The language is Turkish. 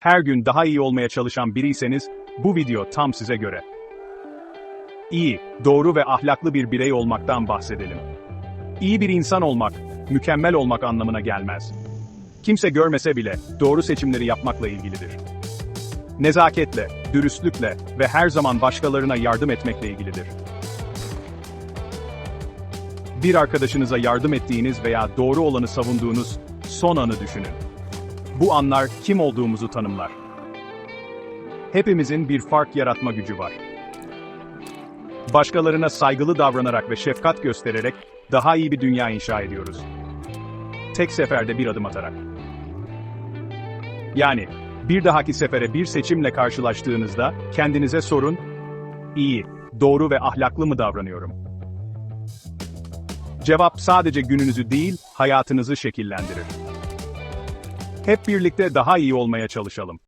Her gün daha iyi olmaya çalışan biriyseniz, bu video tam size göre. İyi, doğru ve ahlaklı bir birey olmaktan bahsedelim. İyi bir insan olmak, mükemmel olmak anlamına gelmez. Kimse görmese bile doğru seçimleri yapmakla ilgilidir. Nezaketle, dürüstlükle ve her zaman başkalarına yardım etmekle ilgilidir. Bir arkadaşınıza yardım ettiğiniz veya doğru olanı savunduğunuz son anı düşünün. Bu anlar kim olduğumuzu tanımlar. Hepimizin bir fark yaratma gücü var. Başkalarına saygılı davranarak ve şefkat göstererek daha iyi bir dünya inşa ediyoruz. Tek seferde bir adım atarak. Yani bir dahaki sefere bir seçimle karşılaştığınızda kendinize sorun, iyi, doğru ve ahlaklı mı davranıyorum? Cevap sadece gününüzü değil, hayatınızı şekillendirir. Hep birlikte daha iyi olmaya çalışalım.